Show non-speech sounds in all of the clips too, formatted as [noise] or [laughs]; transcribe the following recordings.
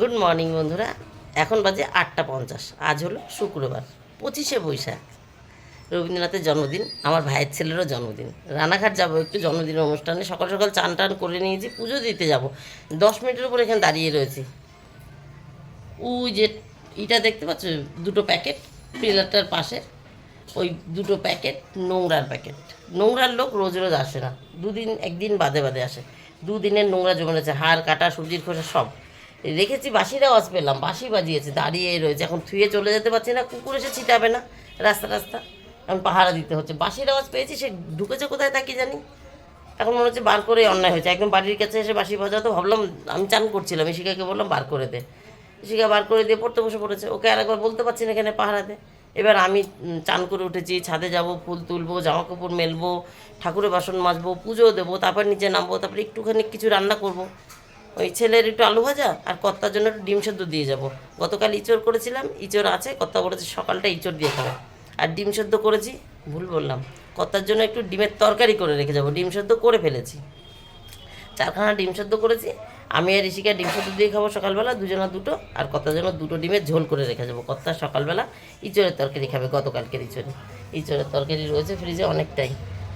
Good morning বন্ধুরা। এখন বাজে আটটা পঞ্চাশ। আজ হলো শুক্রবার, পঁচিশে বৈশাখ। রবীন্দ্রনাথের জন্মদিন, আমার ভাইয়ের ছেলেরও জন্মদিন। রানাঘাট যাব একটু জন্মদিনের অনুষ্ঠানে। সকাল সকাল চান টান করে নিয়েছি, পুজো দিতে যাব। দশ মিনিটের উপর এখানে দাঁড়িয়ে রয়েছি। ওই যে ইটা দেখতে পাচ্ছ? দুটো প্যাকেট, পিলারটার পাশে। ওই দুটো প্যাকেট, নোংরার প্যাকেট। নোংরার লোক রোজ রোজ আসে না। দুদিন, একদিন বাদে বাদে আসে। দুদিনের নোংরা জমে রয়েছে। হাড়, কাটা, সবজির খোসা, সব। রেখেছি বাসির আওয়াজ পেলাম। বাসি বাজিয়েছে, দাঁড়িয়ে রয়েছে। এখন থুয়ে চলে যেতে পারছি না, কুকুর এসে ছিটাবে না রাস্তা রাস্তা। এখন পাহারা দিতে হচ্ছে। বাসির আওয়াজ পেয়েছি, সে ঢুকেছে কোথায় তা জানি? এখন মনে হচ্ছে বার করে অন্যায় হয়েছে। একদম বাড়ির কাছে এসে বাসি বাজাতো ভাবলাম, আমি চান করছিলাম। ইশিকাকে বললাম, বার করে দে। ইশিকা বার করে দিয়ে পড়তে বসে পড়েছে। ওকে আর একবার বলতে পারছি না এখানে পাহারাতে। এবার আমি চান করে উঠেছি, ছাদে যাব, ফুল তুলবো জামা কাপড় মেলবো, ঠাকুরের বাসন মাজবো, পুজো দেবো, তারপর নিচে নামবো, তারপরে একটুখানি কিছু রান্না করব। ওই ছেলের একটু আলু ভাজা আর কর্তার জন্য একটু ডিম সেদ্ধ দিয়ে যাব। গতকাল ইঁচড় করেছিলাম, ইঁচড় আছে, কর্তা বলেছে সকালটা ইঁচড় দিয়ে খাবে। আর ডিম সেদ্ধ করেছি, ভুল বললাম। কর্তার জন্য একটু ডিমের তরকারি করে রেখে যাব, ডিম সেদ্ধ করে ফেলেছি। চারখানা ডিম সেদ্ধ করেছি, আমি আর ঋষিকা ডিম সেদ্ধ দিয়ে খাব সকালবেলা, দুজনা দুটো, আর কত্তার জন্য দুটো ডিমের ঝোল করে রেখে যাব। কত্তা সকালবেলা ইঁচড়ের তরকারি খাবে, গতকালকের ইঁচড়ে। ইঁচড়ের তরকারি রয়েছে ফ্রিজে অনেকটাই,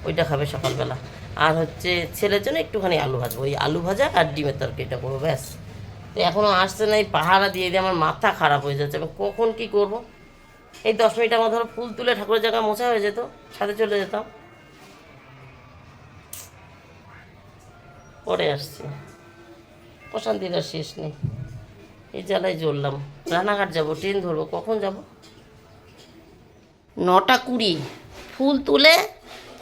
ওইটা খাবে সকালবেলা। আর হচ্ছে ছেলের জন্য একটুখানি আলু ভাজবো ওই আলু ভাজা আর ডিমের তরকারিটা করব, ব্যাস। তো এখনও আসছে না, এই পাহারা দিয়ে দিয়ে আমার মাথা খারাপ হয়ে যাচ্ছে। আমি কখন কি করব? এই দশ মিনিট আমার ধরো ফুল তুলে ঠাকুরের জায়গা মোছা হয়ে যেত, সাথে চলে যেতাম। পরে আসছি। প্রশান্তির আর শেষ নেই। এই জ্বালায় জ্বললাম। রানাঘাট যাব, ট্রেন ধরবো, কখন যাব? নটা কুড়ি। ফুল তুলে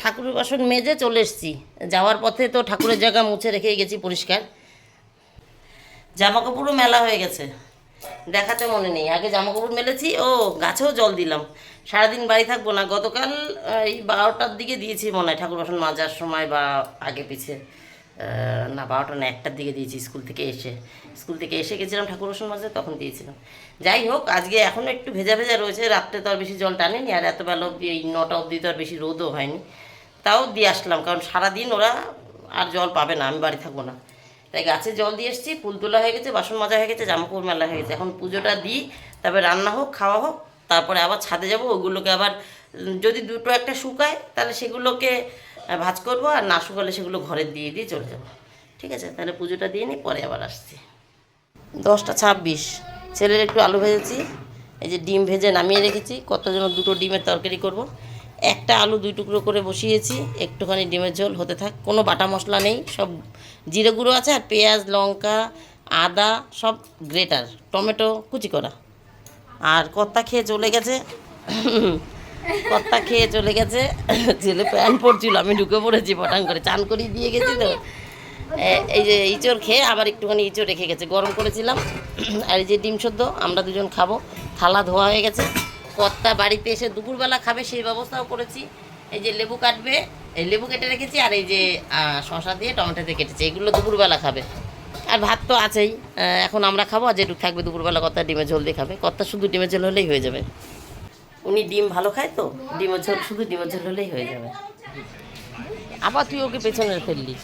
ঠাকুরের বাসন মেজে চলে এসেছি। যাওয়ার পথে তো ঠাকুরের জায়গা মুছে রেখে গেছি পরিষ্কার। জামা কাপড়ও মেলা হয়ে গেছে। দেখাতে মনে নেই। আগে জামা কাপড় মেলেছি, ও গাছেও জল দিলাম। সারাদিন বাড়ি থাকব না। গতকাল, এই বারোটার দিকে দিয়েছি মনে হয় ঠাকুর বাসন মাজার সময় বা আগে পিছে না, বারোটা না, একটার দিকে দিয়েছি স্কুল থেকে এসে। স্কুল থেকে এসে গেছিলাম ঠাকুর বাসন মাজতে তখন দিয়েছিলাম। যাই হোক, আজকে এখনও একটু ভেজা ভেজা রয়েছে। রাত্রে তো আর বেশি জল টানেনি, আর এত বেলা অবধি, এই নটা অবধি তো আর বেশি রোদও হয়নি। তাও দিয়ে আসলাম, কারণ সারাদিন ওরা আর জল পাবে না, আমি বাড়ি থাকব না। তাই গাছে জল দিয়ে এসেছি, ফুল তোলা হয়ে গেছে, বাসন মাজা হয়ে গেছে, জামাকাপড় মেলা হয়ে গেছে। এখন পুজোটা দিই, তারপরে রান্না হোক, খাওয়া হোক, তারপরে আবার ছাদে যাব, ওগুলোকে আবার যদি দুটো একটা শুকায়, তাহলে সেগুলোকে ভাজ করব, আর না শুকালে সেগুলো ঘরে দিয়ে দিয়ে চলে যাব। ঠিক আছে, তাহলে পুজোটা দিয়ে নিই পরে আবার আসছি। দশটা ছাব্বিশ, ছেলের একটু আলু ভেজেছি, এই যে ডিম ভেজে নামিয়ে রেখেছি কত দুটো ডিমের তরকারি করব। একটা আলু দুই টুকরো করে বসিয়েছি, একটুখানি ডিমের ঝোল হতে থাক, কোনো বাটা মশলা নেই, সব জিরে গুঁড়ো আছে আর পেঁয়াজ, লঙ্কা, আদা, সব গ্রেটার, টমেটো, কুচি করা। আর কর্তা খেয়ে চলে গেছে, কর্তা খেয়ে চলে গেছে ছেলে প্যান্ট পরছিল আমি ঢুকে পড়েছি, পটাং করে চান করিয়ে দিয়ে গেছি তো। এই যে ইঁচড় খেয়ে আবার একটুখানি ইঁচড় রেখে গেছে, গরম করেছিলাম। আর এই যে ডিম সদ্য আমরা দুজন খাব, থালা ধোয়া হয়ে গেছে। কর্তা বাড়িতে এসে দুপুরবেলা খাবে, সেই ব্যবস্থাও করেছি। এই যে লেবু কাটবে, এই লেবু কেটে রেখেছি, আর এই যে শশা দিয়ে টমেটো দিয়ে কেটেছি। এগুলো দুপুরবেলা খাবে। আর ভাত তো আছেই। এখন আমরা খাব, আর যেটুকু থাকবে দুপুরবেলা কর্তা ডিমের ঝোল দিয়ে খাবে। কর্তা শুধু ডিমের ঝোল হলেই হয়ে যাবে। উনি ডিম ভালো খায় তো? ডিমের ঝোল, শুধু ডিমের ঝোল হলেই হয়ে যাবে। আবার তুই ওকে পেছনে ফেললি।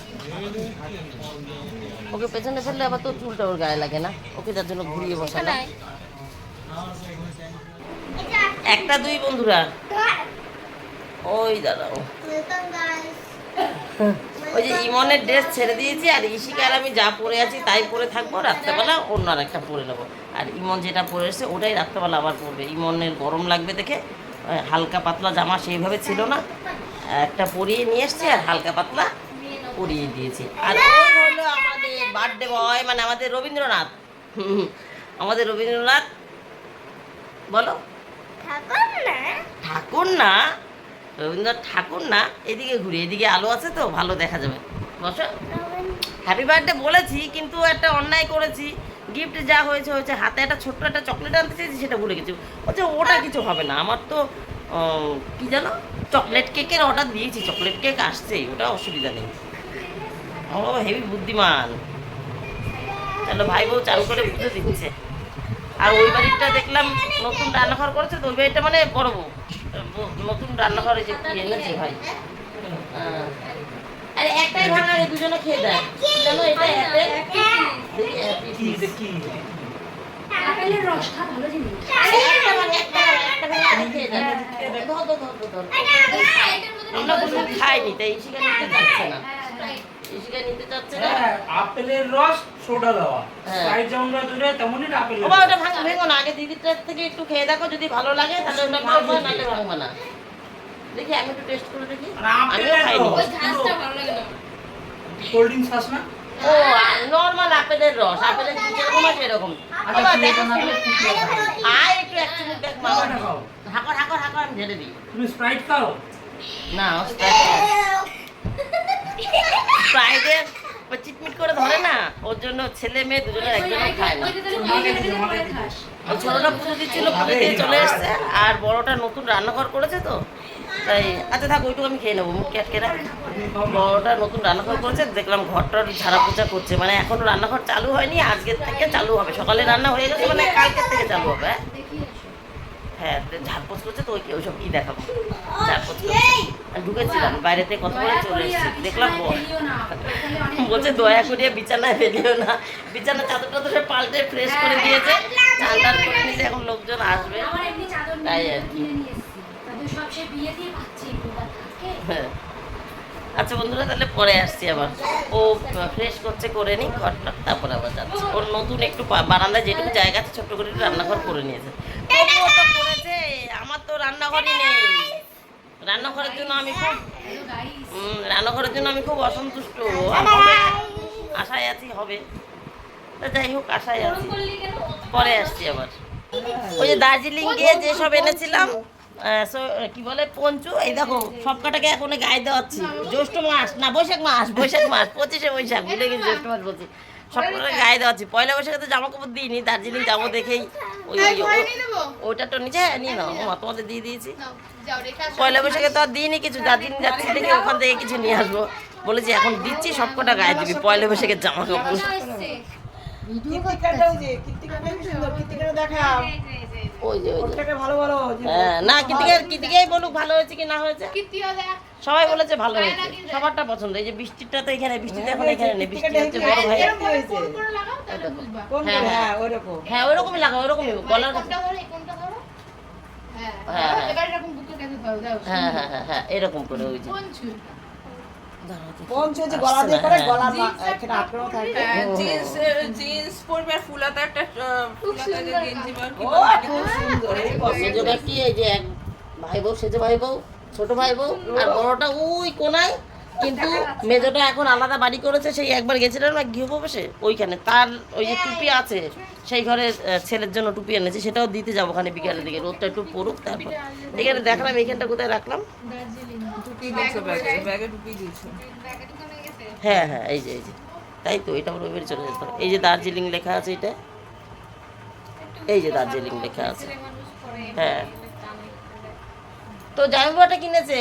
ওকে পেছনে ফেললে আবার তোর চুলটা ওর গায়ে লাগে না? ওকে যার জন্য ঘুরিয়ে বসালাম। একটা দুই বন্ধুরা। ওই দাঁড়াও ওই যে ইমনের ড্রেস ছেড়ে দিয়েছি আর ইশিকা আর আমি যা পরে আছি তাই পরে থাকব রাত্রেবেলা অন্য আর একটা পরে নেব। আর ইমন যেটা পরে এসেছে ওটাই রাত্রেবেলা আবার পরবে। ইমনের গরম লাগবে দেখে হালকা পাতলা জামা সেইভাবে ছিল না। একটা পরিয়ে নিয়ে এসছি আর হালকা পাতলা পরিয়ে দিয়েছি। আর হলো আমাদের বার্থডে বয় মানে আমাদের রবীন্দ্রনাথ। আমাদের রবীন্দ্রনাথ বলো। ঠাকুর না রবীন্দ্রনাথ ঠাকুর না এদিকে ঘুরি, এদিকে আলো আছে তো, ভালো দেখা যাবে। বসো। হ্যাপি বার্থডে বলেছি, কিন্তু একটা অন্যায় করেছি। গিফট যা হয়েছে হয়েছে। হাতে একটা ছোট্ট একটা চকলেট আনতে চেয়েছি, সেটা ভুলে গেছি। বলছে, ওটা কিছু হবে না। আমার তো কি জানো? চকলেট কেকের অর্ডার দিয়েছি। চকলেট কেক আসছে, ওটা অসুবিধা নেই। ও হেভি বুদ্ধিমান। চলো, ভাই বউ চালু করে বুঝে দিচ্ছে। আর ওই বাড়িটা দেখলাম নতুন রান্নাঘর করেছে তো ওই বাড়িটা মানে বড় বউ ব- নতুন রান্নাঘরে যে কি এনেছে ভাই হ্যাঁ। আরে একটাই ভাঙা রে দুজনে খেয়ে দেয় কি জানো এটা এতে দেখি, আপেলের রস ভালো জিনিস একটা ভাঙ, একটা একটা ভাঙ, খেয়ে যাব। ধর, ধর, ধর, ধর, ধর। আমরা কোনো খাইনি তাই নিতে চাচ্ছে না ইশিকা নিতে চাচ্ছে না? হ্যাঁ, আপেলের রস সোডা দেওয়া। হ্যাঁ। স্প্রাইট যেমন দূরে তেমনই আপেলের বাবা ওটা ভাঙ ভেঙো না। আগে দিদিটার থেকে একটু খেয়ে দেখো যদি ভালো লাগে তাহলে ওটা ভাঙবো নাহলে ভাঙবো না। দেখি আমি একটু টেস্ট করে দেখি। কোল্ড ড্রিঙ্কস খাস না। ও নর্মাল আপেলের রস। আপেলের জুস যেরকম আছে এরকম। আচ্ছা একটু এক চিমুক দেখ মামা খাও? হাকর হাকর হাকর আমি ঢেলে দিই। তুমি স্প্রাইট খাও? না। [laughs] ফ্রাইডে চিটমিট করে ধরে না ওর জন্য ছেলে মেয়ে দুজনের একজনের খায় না। ছোটটা পুজো দিচ্ছিল পুজো দিয়ে চলে এসছে আর বড়টা নতুন রান্নাঘর করেছে তো তাই আচ্ছা থাক ওইটুকু আমি খেয়ে নেব মুখ আটকে রাখ। বড়টা নতুন রান্নাঘর করেছে দেখলাম ঘরটা ঝাড়া পোছা করছে মানে এখনও রান্নাঘর চালু হয়নি আজকের থেকে চালু হবে সকালে রান্না হয়ে গেছে মানে কালকের থেকে চালু হবে হ্যাঁ? হ্যাঁ ঝাড়পোছ করছে তো ওই কি- ওইসব কি দেখাবো? আর ঢুকেছিলাম বাইরে থেকে কত করে চলে এসেছি। দেখলাম বলছে দয়া করিয়া বিছানায় ফেলিও না। বিছানা চাদর টাদর পাল্টে ফ্রেশ করে দিয়েছে। চান টান করে নিয়েছে এখন লোকজন আসবে। তাই আর কি। হ্যাঁ। আচ্ছা বন্ধুরা তাহলে পরে আসছি আবার। ও ফ্রেশ করছে করে নি ঘরটা তারপরে আবার যাচ্ছে। ওর নতুন একটু বারান্দায় যেটুকু জায়গা আছে ছোট্ট করে রান্নাঘর করে নিয়েছে। তবুও তো করেছে আমার তো রান্নাঘরই নেই। রান্নাঘরের জন্য আমি খুব রান্নাঘরের জন্য আমি খুব অসন্তুষ্ট। আশায় আছি হবে। তা যাই হোক আশায় আছি। পরে আসছি আবার। ওই যে দার্জিলিং গিয়ে যেসব এনেছিলাম কি বলে, পঞ্চু? এই দেখো, সব কটাকে এখন গায়ে দেওয়াচ্ছি। জ্যৈষ্ঠ মাস, না, বৈশাখ মাস বৈশাখ মাস, পঁচিশে বৈশাখ ভুলে গেছি জ্যৈষ্ঠ মাস বলছি? সব কটা গায়ে দেওয়াচ্ছি। পয়লা বৈশাখে তো জামা কাপড় দিইনি, দার্জিলিং যাব দেখেই। ওই, ওই- ওই- ওইটা তো নিচে হ্যাঁ নিয়ে নাও। মা, তোমাদের দিয়ে দিয়েছি। পয়লা বৈশাখে তো আর দিইনি কিছু, দার্জিলিং যাচ্ছি দেখে ওখান থেকে কিছু নিয়ে আসব। বলেছি, এখন দিচ্ছি, সব কটা গায়ে দিবি, পয়লা বৈশাখের জামা কাপড় কি দেখাও। ওই যে ওই যে। ভালো ভালো হ্যাঁ, না কীর্তিকে কীর্তিকেই বলুক ভালো হয়েছে কি না হয়েছে। সবাই বলেছে ভালো হয়েছে। সবারটা পছন্দ। এই যে বৃষ্টিটা তো এখানে বৃষ্টিতে এখন এখানে নেই। বৃষ্টি হচ্ছে বড় ভাই হ্যাঁ, হ্যাঁ। হ্যাঁ ওরকম। হ্যাঁ ওইরকমই লাগা ওইরকমই গলার হ্যাঁ হ্যাঁ হ্যাঁ। হ্যাঁ হ্যাঁ হ্যাঁ এরকম করে ওই যে। জিন্স পরবে আর ফুলাতে একটা বা কি এই মেজোটা কি এই যে এক ভাই বউ সেজো ভাই বউ ছোট ভাই বউ আর বড়টা ওই কোনায় কিন্তু মেজোটা এখন আলাদা বাড়ি করেছে সেই একবার গেছিলাম না গৃহপ্রবেশে ওইখানে। তার ওই যে টুপি আছে সেই ঘরে ছেলের জন্য টুপি এনেছে সেটাও দিতে যাব ওখানে বিকালের দিকে রোদটা একটু পড়ুক তারপর। এখানে দেখলাম এইখানটা কোথায় রাখলাম? টুপি দিয়েছ ব্যাগে ব্যাগে টুপি দিয়েছ। হ্যাঁ হ্যাঁ এই যে এই যে। তাই তো এটা ওর বেরিয়ে চলে যেতে এই যে দার্জিলিং লেখা আছে এটা? এই যে দার্জিলিং লেখা আছে। হ্যাঁ। তো জামাইবাটা কিনেছে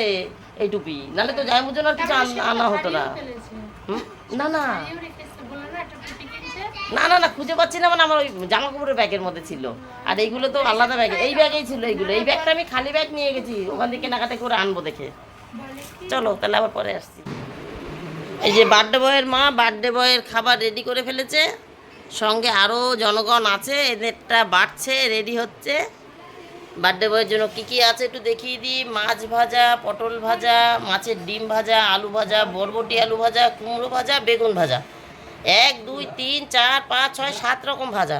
এই টুপি? নাহলে তো জামাইবুর জন্য আর কিছু আন- আনা হতো না। না না। না না না খুঁজে পাচ্ছি না মানে আমার ওই জামা কাপড়ের ব্যাগের মধ্যে ছিল। আর এইগুলো তো আলাদা ব্যাগে এই ব্যাগেই ছিল এইগুলো। এই ব্যাগটা আমি খালি ব্যাগ নিয়ে গেছি ওখান থেকে কেনাকাটা করে আনব দেখে। চলো, তাহলে আবার পরে আসছি। এই যে বার্থডে বয়ের মা, বার্থডে বয়ের খাবার রেডি করে ফেলেছে। সঙ্গে আরও জনগণ আছে, এদেরটা বাড়ছে রেডি হচ্ছে। বার্থডে বয়ের জন্য কী কী আছে একটু দেখিয়ে দিই। মাছ ভাজা, পটল ভাজা, মাছের ডিম ভাজা, আলু ভাজা, বরবটি আলু ভাজা, কুমড়ো ভাজা, বেগুন ভাজা। এক, দুই, তিন, চার, পাঁচ, ছয়, সাত রকম ভাজা।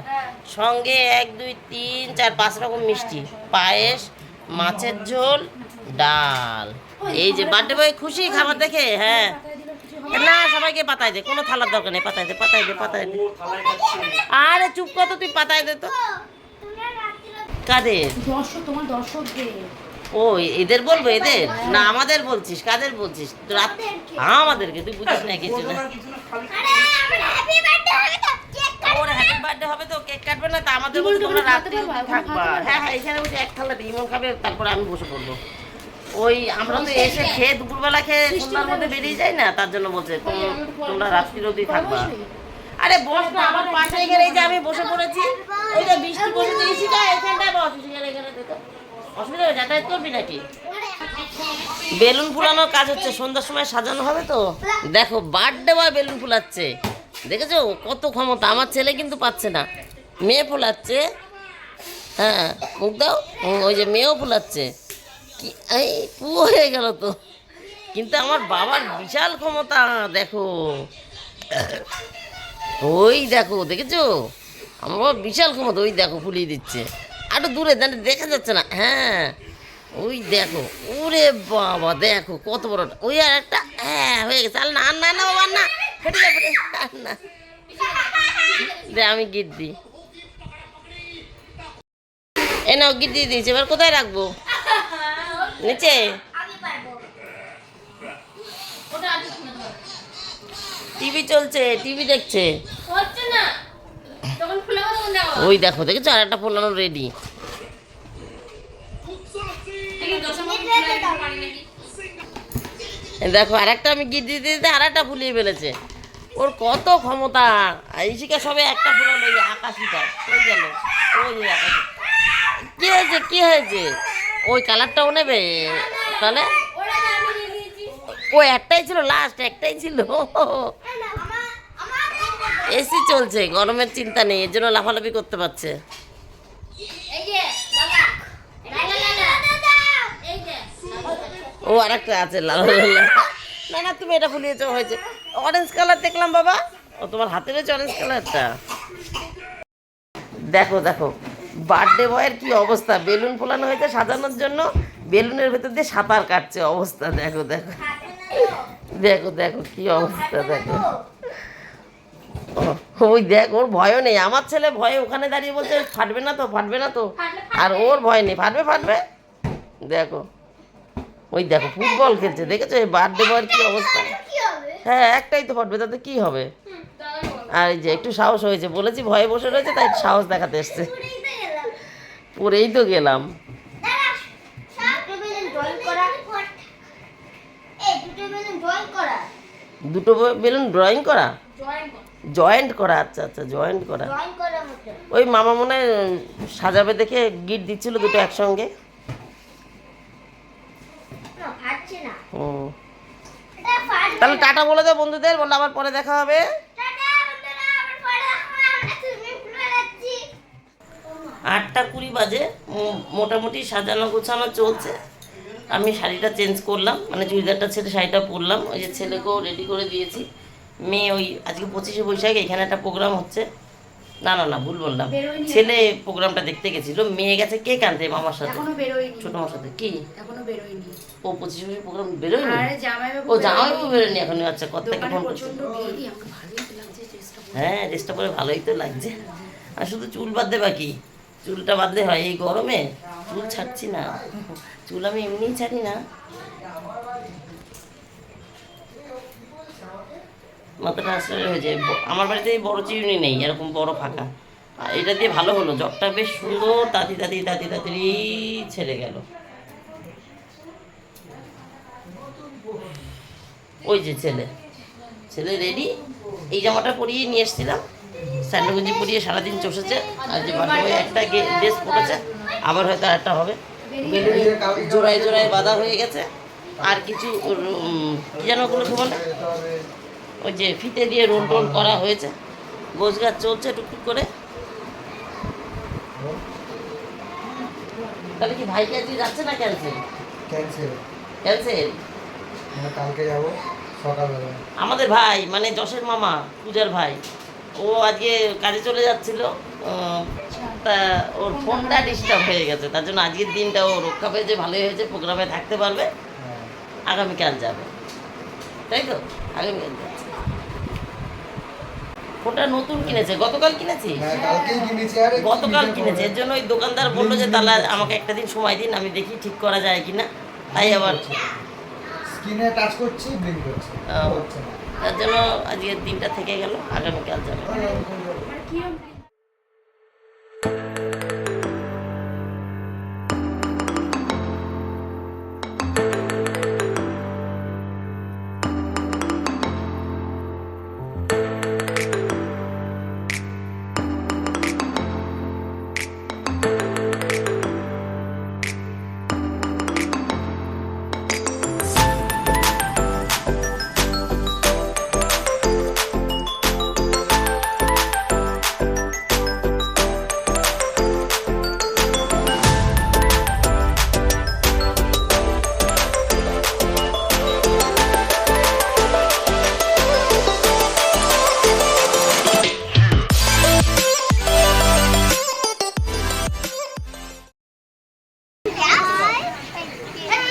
সঙ্গে এক, দুই, তিন, চার, পাঁচ রকম মিষ্টি। পায়েস মাছের ঝোল ডাল। এই যে বার্থডে বয় খুশি খাবার দেখে হ্যাঁ। না সবাইকে পাতায় দে কোনো থালার দরকার নেই পাতায় দে পাতায় দে পাতায় দে। আরে চুপ কর তো তুই পাতায় দে তো। কাদের? দর্শক তোমার দর্শকদের। ও এদের বলব এদের? না আমাদের বলছিস কাদের বলছিস? তো রাত আমাদেরকে। তুই বুঝিস না কিছু না। ওর হ্যাপি বার্থডে হবে তো কেক কাটবে না তা আমাদের বলতে তোমরা রাত্রি থাকবা। হ্যাঁ হ্যাঁ এখানে বসে এক থালা ইমন খাবে তারপরে আমি বসে পড়ব। ওই আমরা তো এসে খেয়ে দুপুরবেলা খেয়ে সন্ধ্যার মধ্যে বেরিয়ে যাই না? তার জন্য বলছে তোমরা রাত্রির অবধি থাকবা। আরে বস না আমার পাশে এখানে এই যে আমি বসে পড়েছি ওই যে বৃষ্টি বসেছে। ইসিকা এখানটায় বস এখানে দেখো। অসুবিধা হবে যাতায়াত করবি নাকি? বেলুন ফুলানোর কাজ হচ্ছে সন্ধ্যার সময় সাজানো হবে তো। দেখো বার্থডে বয় বেলুন ফুলাচ্ছে। দেখেছ? কত ক্ষমতা। আমার ছেলে কিন্তু পাচ্ছে না। মেয়ে ফুলাচ্ছে। হ্যাঁ মুখ দাও। ওই যে মেয়েও ফুলাচ্ছে। কি, এই পু হয়ে গেল তো। কিন্তু আমার বাবার বিশাল ক্ষমতা, দেখো। ওই দেখো, দেখেছ? আমার বাবা বিশাল ক্ষমতা, ওই দেখো, ফুলিয়ে দিচ্ছে। আরও দূরে দাঁড়িয়ে দেখা যাচ্ছে না। হ্যাঁ ওই দেখো। ওরে বাবা, দেখো, কত বড়টা ওই আর একটা হ্যাঁ হয়ে গেছে। আর না না না, বাবা, না। যাবে না দে আমি গিট দিই। এ নাও গিট দিয়ে দিয়েছি। এবার কোথায় রাখব? নিচে? টিভি চলছে টিভি দেখছে। হচ্ছে না। তখন খুলে দাও তখন দেখো ওই দেখো দেখেছ? আর একটা ফোলানো রেডি দেখো আর একটা আমি গিট দিতে দিতে আর একটা ফুলিয়ে ফেলেছে। ওর কত ক্ষমতা? আর সবে একটা ফুলানো ওই আকাশিটা ওই গেল? ওই আকাশি? কি হয়েছে? কি হয়েছে? ওই কালারটাও নেবে? তাহলে? ও একটাই ছিল লাস্ট একটাই ছিল। এসি চলছে, গরমের চিন্তা নেই, এর জন্য লাফালাফি করতে পারছে। ও আর একটা আছে লাল। না না, তুমি এটা ফুলিয়েছো, হয়েছে। অরেঞ্জ কালার দেখলাম বাবা। ও তোমার হাতে রয়েছে অরেঞ্জ কালারটা দেখো দেখো বার্থডে বয়ের কি অবস্থা? বেলুন ফোলানো হয়েছে সাজানোর জন্য বেলুনের ভেতর দিয়ে সাঁতার কাটছে অবস্থা। দেখো দেখো। দেখো দেখো কি অবস্থা দেখো। ওই দেখ ওর ভয়ও নেই। আমার ছেলে ভয়ে ওখানে দাঁড়িয়ে বলছে ফাটবে না তো ফাটবে না তো। আর ওর ভয় নেই। ফাটবে ফাটবে? দেখো। ওই দেখো ফুটবল খেলছে দেখেছ? এই বার্থডে বয়ের কি অবস্থা? হ্যাঁ একটাই তো ফাটবে তাতে কি হবে? আর এই যে একটু সাহস হয়েছে বলেছি ভয়ে বসে রয়েছে তাই সাহস দেখাতে এসছে। পরেই তো গেলাম। দুটো বেলুন ড্রয়িং করা? জয়েন্ট করা আচ্ছা আচ্ছা জয়েন্ট করা। ওই মামা মনে সাজাবে দেখে গিট দিচ্ছিল দুটো একসঙ্গে। হুম তাহলে টাটা বলে দাও বন্ধুদের বললে আবার পরে দেখা হবে। আটটা কুড়ি বাজে মো- মোটামুটি সাজানো গোছানো চলছে। আমি শাড়িটা চেঞ্জ করলাম মানে চুড়িদারটা ছেলে শাড়িটা পরলাম। ওই যে ছেলেকেও রেডি করে দিয়েছি। মেয়ে ওই আজকে পঁচিশে বৈশাখ এখানে একটা প্রোগ্রাম হচ্ছে। না না না ভুল বললাম। ছেলে প্রোগ্রামটা দেখতে গেছিল মেয়ে গেছে কে কানতে মামার সাথে? এখনও বেরোয়নি। ছোট মামার সাথে কি? এখনও বেরোয়নি। ও পঁচিশে বৈশাখ প্রোগ্রাম বেরোয়নি? আরে জামাই ও জামাই বেরোয়নি। এখন আচ্ছা কত থেকে ফোন করছে? হ্যাঁ ড্রেসটা পরে ভালোই তো লাগছে। আর শুধু চুল বাঁধতে বাকি। চুলটা বাঁধলে হয় এই গরমে চুল ছাড়ছি না। চুল আমি এমনিই ছাড়ি না। মাথাটা আসলে হয়েছে ব- আমার বাড়িতে বড় চিরুনি নেই, এরকম বড় ফাঁকা। এটা দিয়ে ভালো হলো জবটা বেশ সুন্দর তাড়ি তাড়ি তাড়ি তাড়ি ছেড়ে গেল। ওই যে ছেলে ছেলে রেডি এই জামাটা পরিয়ে নিয়ে এসেছিলাম। স্যান্ডোগঞ্জি পরিয়ে সারাদিন চষেছে, আর যে বান্ধবী একটা ড্রেস পরেছে, আবার হয়তো একটা হবে। জোড়ায় জোড়ায় বাঁধা হয়ে গেছে। আর কিছু কি যেন ওগুলো বলে ওই যে ফিতে দিয়ে রোল টোল করা হয়েছে। গোছ গাছ চলছে টুকটুক করে। তাহলে কি ভাইকে আজকে যাচ্ছে না ক্যান্সেল? ক্যান্সেল। ক্যান্সেল? কালকে যাব সকালবেলা। আমাদের ভাই মানে যশের মামা পূজার ভাই ও আজকে কাজে চলে যাচ্ছিল। তা ওর ফোনটা ডিস্টার্ব হয়ে গেছে। তার জন্য আজকের দিনটা ও রক্ষা পেয়েছে ভালোই হয়েছে প্রোগ্রামে থাকতে পারবে। হ্যাঁ। আগামীকাল যাবে। তাই তো? আগামীকাল যাচ্ছে ফোনটা নতুন কিনেছে? গতকাল কিনেছি? হ্যাঁ কালকেই কিনেছি আর একটু গতকাল কিনেছে। এর জন্য ওই দোকানদার বলল যে তাহলে আমাকে একটা দিন সময় দিন আমি দেখি ঠিক করা যায় কিনা। তাই আবার স্ক্রিনে টাচ করছি ব্লিঙ্ক করছে। তার জন্য আজকের দিনটা থেকে গেল আগামীকাল যাবে।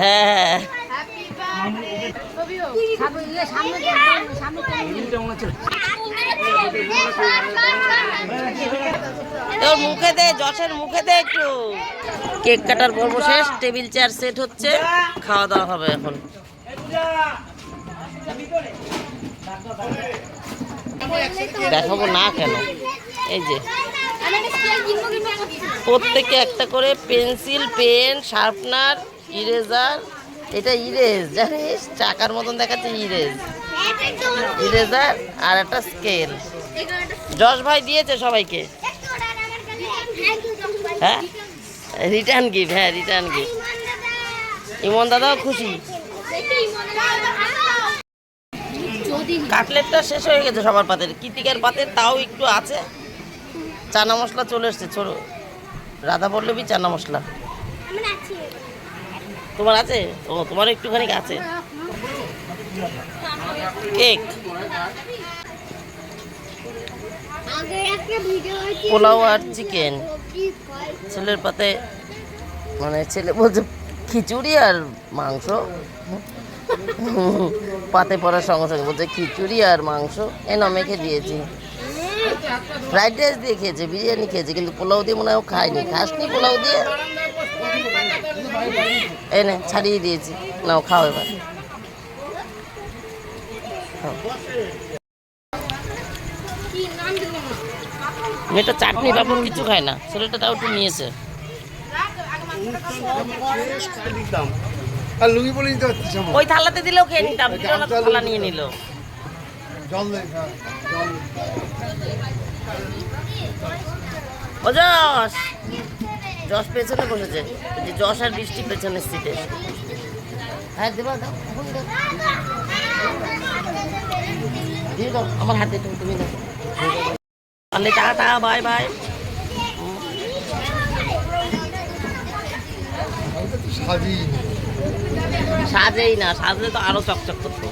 হ্যাঁ তোর মুখে দে, যশের মুখে দে একটু। কেক কাটার পর্ব শেষ, টেবিল, চেয়ার সেট হচ্ছে, খাওয়া দাওয়া হবে এখন। দেখাবো না কেন? এই যে। প্রত্যেকে একটা করে পেন্সিল, পেন, শার্পনার ইরেজার? এটা ইরেজ। জানিস চাকার মতন দেখাচ্ছে ইরেজ। ইরেজার আর একটা স্কেল। যশ ভাই দিয়েছে সবাইকে। হ্যাঁ? রিটার্ন গিফট হ্যাঁ রিটার্ন গিফট। ইমন দাদাও খুশি। কাটলেটটা শেষ হয়ে গেছে সবার পাতের। কৃতিকার পাতের তাও একটু আছে। চানা মশলা চলে এসছে, ছোট। রাধা পল্লবী চানা মশলা। তোমার আছে? ও তোমার একটুখানি আছে। কেক। পোলাও আর চিকেন। ছেলের পাতে মানে ছেলে বলছে খিচুড়ি আর মাংস। পাতে পড়ার সঙ্গে সঙ্গে বলছে খিচুড়ি আর মাংস। এ মেখে দিয়েছি। ফ্রাইড রাইস দিয়ে খেয়েছে বিরিয়ানি খেয়েছে কিন্তু পোলাও দিয়ে মনে হয় খায়নি। খাসনি পোলাও দিয়ে? এনে ছাড়িয়ে দিয়েছি। নাও খাও এবার। মেয়েটা চাটনি পাপড় কিছু খায় না ছেলেটা তাও একটু নিয়েছে। আর লুঙ্গি পারছিস ওই থালাতে দিলেও খেয়ে নিতাম না থালা নিয়ে নিল। জল হ্যাঁ জল ও যশ যশ পেছনে বসেছে যে যশ আর বৃষ্টি পেছনে সিটে হ্যাঁ দেবা দাও আমার হাতে তুমি তুমি দাও। তাহলে টাটা বাই বাই। সাজি সাজেই না সাজলে তো আরও চকচক করতো।